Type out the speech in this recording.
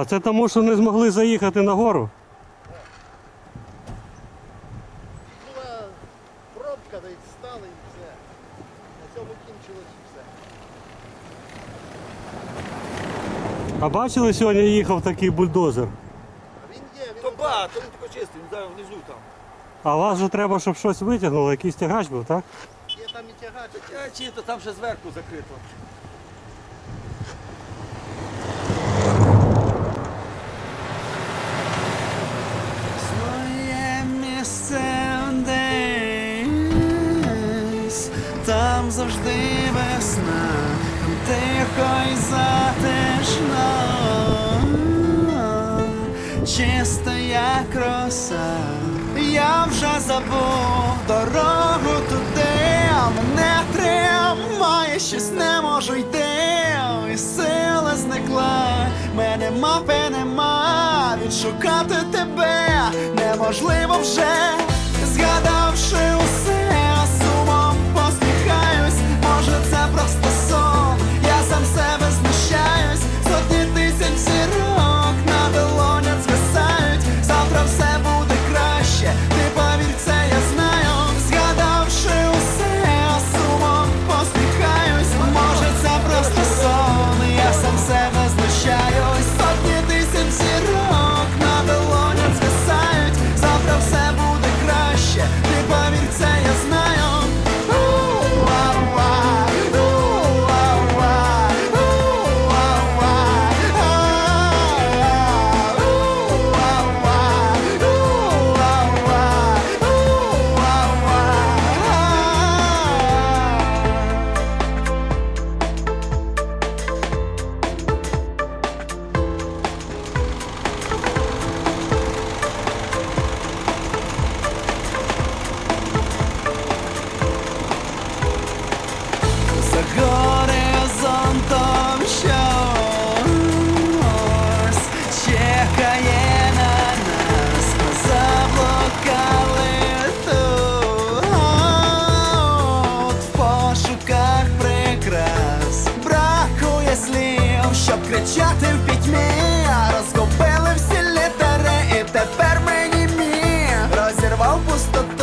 А це тому, що не змогли заїхати на гору? Була пробка, де стали і все. На цьому кінчилось і все. А бачили, сьогодні їхав такий бульдозер. А він є, він То ба, то він тако чистий, він внизу там. А вас же треба, щоб щось витягнуло, якийсь тягач був, так? є там і тягач. Я чи то там ще зверху закрито. Завжди весна, тихо й затишно, чиста як роса. Я вже забув дорогу туди, а мене тримає, щось не можу йти, і сила зникла, мене мапи нема, відшукати тебе неможливо вже, згадавши Сформировал пустоту